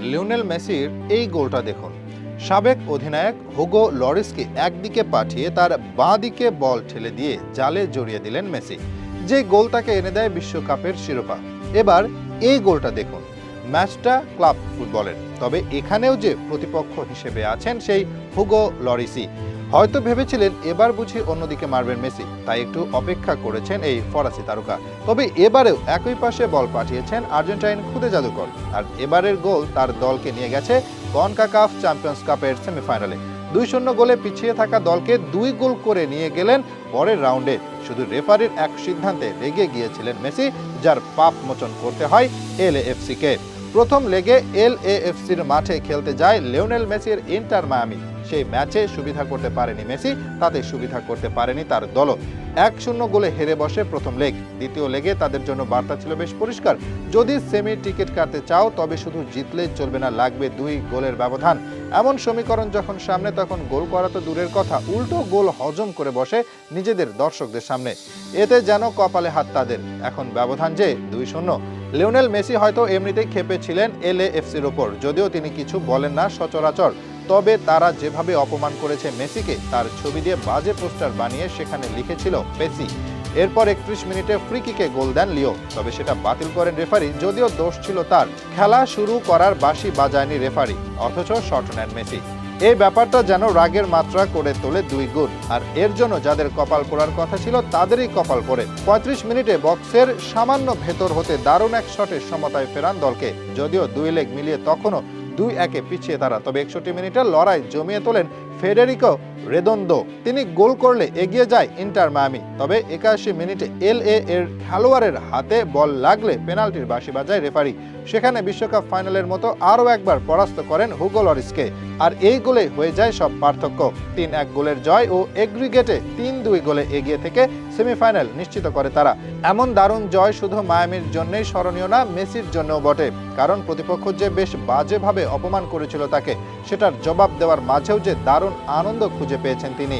Lionel মেসির এই গোলটা দেখুন। সাবেক অধিনায়ক হুগো লরিসকে একদিকে পাঠিয়ে তার বাঁ দিকে বল ঠেলে দিয়ে জালে জড়িয়ে দিলেন মেসি। যে গোলটাকে এনে দেয় বিশ্বকাপের শিরোপা। এবার এই গোলটা দেখুন। ম্যাচটা ক্লাব ফুটবলের। তবে এখানেও যে প্রতিপক্ষ হিসেবে আছেন সেই হুগো লরিসি। হয়তো ভেবেছিলেন এবার বুঝি অন্যদিকে মারবেন মেসি, তাই একটু অপেক্ষা করেছেন এই ফরাসি তারকা। তবে এবারেও একই পাশে বল পাঠিয়েছেন আর্জেন্টাইন খুদে জাদুকর, আর এবারের গোল তার দলকে নিয়ে গেছে কনকাকাফ চ্যাম্পিয়ন্স কাপের সেমিফাইনালে। দুই শূন্য গোলে পিছিয়ে থাকা দলকে দুই গোল করে নিয়ে গেলেন পরের রাউন্ডে। শুধু রেফারির এক সিদ্ধান্তে রেগে গিয়েছিলেন মেসি, যার পাপ মোচন করতে হয় এলএএফসিকে প্রথম লেগে এলএএফসির মাঠে খেলতে যায় লিওনেল মেসির ইন্টার মায়ামি। সেই ম্যাচে সুবিধা করতে পারেনি মেসি, তাতে সুবিধা করতে পারেনি তার দলও। এক শূন্য গোলে হেরে বসে প্রথম লেগ। দ্বিতীয় লেগে তাদের জন্য বার্তা ছিল বেশ পরিষ্কার। যদি সেমির টিকিট কাটতে চাও, তবে শুধু জিতলে চলবে না, লাগবে দুই গোলের ব্যবধান। এমন সমীকরণ যখন সামনে, তখন গোল করা তো দূরের কথা। উল্টো গোল হজম করে বসে নিজেদের দর্শকদের সামনে। এতে যেন কপালে হাত তাদের। এখন ব্যবধান যে দুই শূন্য। লিওনেল মেসি হয়তো এমনিতেই খেপে ছিলেন এলএএফসির ওপর, যদিও তিনি কিছু বলেন না সচরাচর। তবে তারা যেভাবে অপমান করেছে মেসিকে, তার ছবি দিয়ে বাজে পোস্টার বানিয়ে সেখানে লিখেছিল মেসি। এরপর একত্রিশ মিনিটে ফ্রি কিকে গোল দেন লিও, তবে সেটা বাতিল করেন রেফারি, যদিও দোষ ছিল তার। খেলা শুরু করার বাসি বাজায়নি রেফারি, অথচ শট নেন মেসি। এই ব্যাপারটা যেন রাগের মাত্রা করে তোলে দুই গুণ। আর এর জন্য যাদের কপাল পড়ার কথা ছিল, তাদেরই কপাল পড়ে। পঁয়ত্রিশ মিনিটে বক্সের সামান্য ভেতর হতে দারুণ এক শটে সমতায় ফেরান দলকে। যদিও দুই লেগ মিলিয়ে তখনও দুই একে পিছিয়ে তারা। তবে একষট্টি মিনিটের লড়াই জমিয়ে তোলেন ফেডেরিকো রেদন্দো তিনি গোল করলে এগিয়ে যায় ইন্টার মায়ামি। তবে একাশি মিনিটে এল এ এর খেলোয়াড়ের হাতে বল লাগলে পেনাল্টির বাঁশি বাজায় রেফারি। সেখানে বিশ্বকাপ ফাইনালের মতো আরও একবার পরাস্ত করেন হুগো লরিসকে। আর এই গোলে হয়ে যায় সব পার্থক্য। তিন এক গোলের জয় ও এগ্রিগেটে তিন দুই গোলে এগিয়ে থেকে সেমিফাইনাল নিশ্চিত করে তারা। এমন দারুণ জয় শুধু মায়ামির জন্যই স্মরণীয় না, মেসির জন্যও বটে। কারণ প্রতিপক্ষ যে বেশ বাজেভাবে অপমান করেছিল তাকে, সেটার জবাব দেওয়ার মাঝেও যে দারুণ আনন্দ খুঁজে পেয়েছেন তিনি।